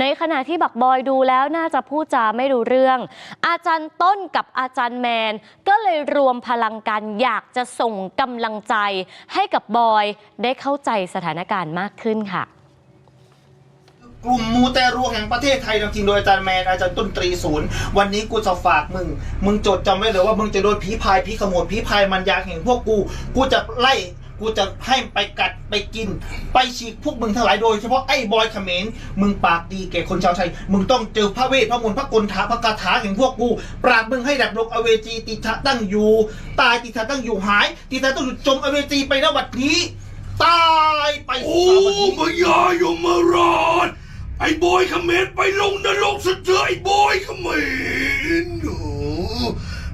ในขณะที่บักบอยดูแล้วน่าจะพูดจาไม่รู้เรื่อง อาจารย์ต้นกับอาจารย์แมน ก็เลยรวมพลังกันอยากจะส่งกำลังใจให้กับบอยได้เข้าใจสถานการณ์มากขึ้นค่ะ กลุ่มมูแต่รัวแห่งประเทศไทยจริงๆโดยอาจารย์แมนอาจารย์ต้นตรีศูนย์ วันนี้กูจะฝากมึง มึงจดจำไว้เลยว่ามึงจะโดนผีพายผีขโมยผีพายมันยาแห่งพวกกู กูจะไล่ กูจะให้ไปกัดไปกิน ไปฉีกพวกมึงทั้งหลายโดยเฉพาะไอ้บอยเขมรมึงปากดีแก่คนชาวไทย มึงต้องเจอพระเวทพระมนต์พระกลถาพระคาถาแห่งพวกกู ปราบมึงให้ดับลงอเวจีติทะตั้งอยู่ ตายติทะตั้งอยู่หาย ติทะต้องอยู่จมอเวจีไปณบัดนี้ ตายไปโอ้สาวัดนี้พญายมราชไอ้บอยเขมรไปลงนรกซะเถอะไอ้บอยเขมรโอ้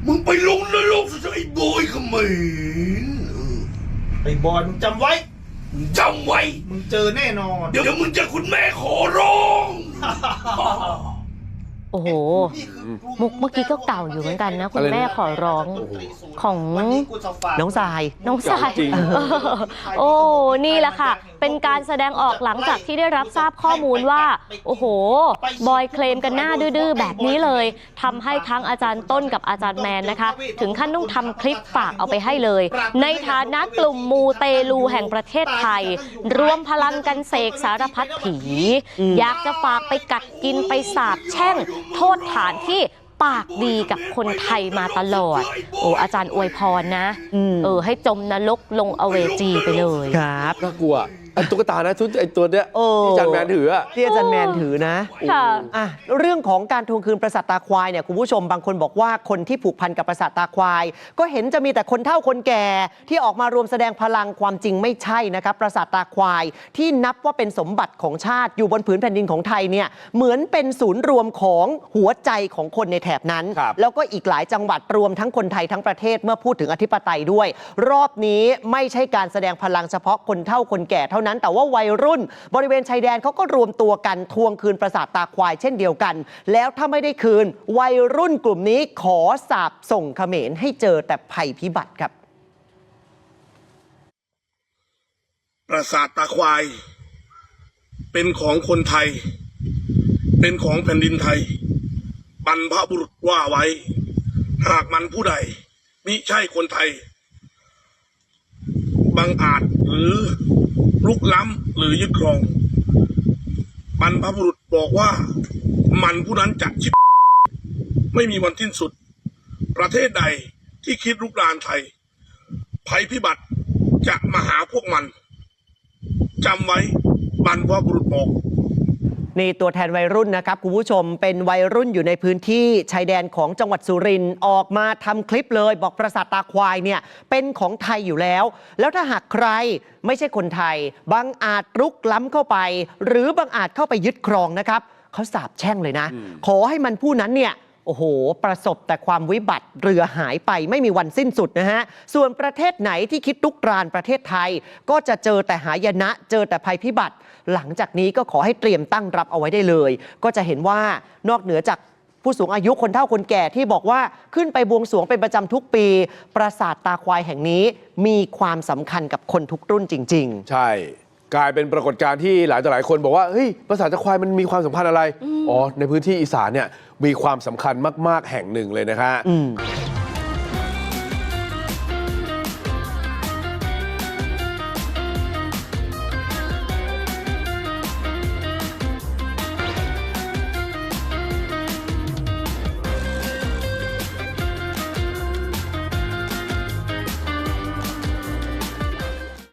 มึงไปลงนรกซะเถอะไอ้บอยเขมร ไอ้บอยมึงจำไว้จำไว้ มึงเจอแน่นอน เดี๋ยวมึงจะคุณแม่ขอร้อง โอ้โห มุกเมื่อกี้ก็เก่าอยู่เหมือนกันนะ คุณแม่ขอร้องของน้องทราย น้องสาย จริงเออโอ้ นี่แหละค่ะ เป็นการแสดงออกหลังจากที่ได้รับทราบข้อมูลว่า โอ้โห บอยเคลมกันหน้าดื้อๆแบบนี้เลย ทำให้ทั้งอาจารย์ต้นกับอาจารย์แมนนะคะ ถึงขั้นต้องทำคลิปฝากเอาไปให้เลย ในฐานะกลุ่มมูเตลูแห่งประเทศไทย รวมพลังกันเสกสารพัดผี อยากจะฝากไปกัดกินไปสาบแช่งโทษฐานที่ปากดีกับคนไทยมาตลอด โอ้อาจารย์อวยพรนะ อืม เออ ให้จมนรกลงอเวจีไปเลย ครับ น่ากลัว ไอ้ตุ๊กตานะชุดไอ้ตัวเนี้ยโอ้ ที่อาจารย์แมนถืออะที่อาจารย์แมนถือนะค่ะ อะเรื่องของการทวงคืนประสาทตาควายเนี่ยคุณผู้ชมบางคนบอกว่าคนที่ผูกพันกับประสาทตาควาย ก็เห็นจะมีแต่คนเฒ่าคนแก่ ที่ออกมารวมแสดงพลังความจริงไม่ใช่นะครับประสาทตาควาย ที่นับว่าเป็นสมบัติของชาติอยู่บนผืนแผ่นดินของไทยเนี่ยเหมือนเป็นศูนย์รวมของหัวใจของคนในแถบนั้น ครับ แล้วก็อีกหลายจังหวัดรวมทั้งคนไทยทั้งประเทศเมื่อพูดถึงอธิปไตยด้วย รอบนี้ไม่ใช่การแสดงพลังเฉพาะคนเฒ่าคนแก่เท่านั้นแต่ว่าวัยรุ่น บริเวณชายแดนเขาก็รวมตัวกันทวงคืนประสาทตาควายเช่นเดียวกัน แล้วถ้าไม่ได้คืน วัยรุ่นกลุ่มนี้ขอสาบส่งเขมรให้เจอแต่ภัยพิบัติครับ ประสาทตาควาย เป็นของคนไทย เป็นของแผ่นดินไทยบรรพบุรุษว่าไว้ หากมันผู้ใดมิใช่คนไทย บังอาจหรือ ลุกล้ำหรือยึดครองบรรพบุรุษบอกว่ามันผู้นั้นจะชิบไม่มีวันสิ้นสุด ประเทศใดที่คิดลุกรานไทย ภัยพิบัติจะมาหาพวกมันจำไว้บรรพบุรุษบอก นี่ตัวแทนวัยรุ่นนะครับคุณผู้ชมเป็นวัยรุ่นอยู่ในพื้นที่ชายแดนของจังหวัดสุรินทร์ออกมาทำคลิปเลย บอกปราสาทตาควายเนี่ยเป็นของไทยอยู่แล้ว แล้วถ้าหากใครไม่ใช่คนไทยบางอาจรุกล้ำเข้าไป หรือบางอาจเข้าไปยึดครองนะครับเขาสาบแช่งเลยนะ ขอให้มันผู้นั้นเนี่ย โอ้โห ประสบแต่ความวิบัติเรือหายไปไม่มีวันสิ้นสุดนะฮะ ส่วนประเทศไหนที่คิดลุกรานประเทศไทย ก็จะเจอแต่หายนะ เจอแต่ภัยพิบัติ หลังจากนี้ก็ขอให้เตรียมตั้งรับเอาไว้ได้เลย ก็จะเห็นว่านอกเหนือจากผู้สูงอายุคนเฒ่าคนแก่ที่บอกว่าขึ้นไปบวงสรวงเป็นประจำทุกปี ปราสาทตาควายแห่งนี้มีความสำคัญกับคนทุกรุ่นจริง ๆ ใช่ กลายเป็นปรากฏการณ์ที่หลายต่อหลายคนบอกว่าเฮ้ยภาษาตะควายมันมีความสำคัญอะไร อ๋อ ในพื้นที่อีสานเนี่ยมีความสำคัญมาก ๆ แห่งหนึ่งเลยนะฮะอื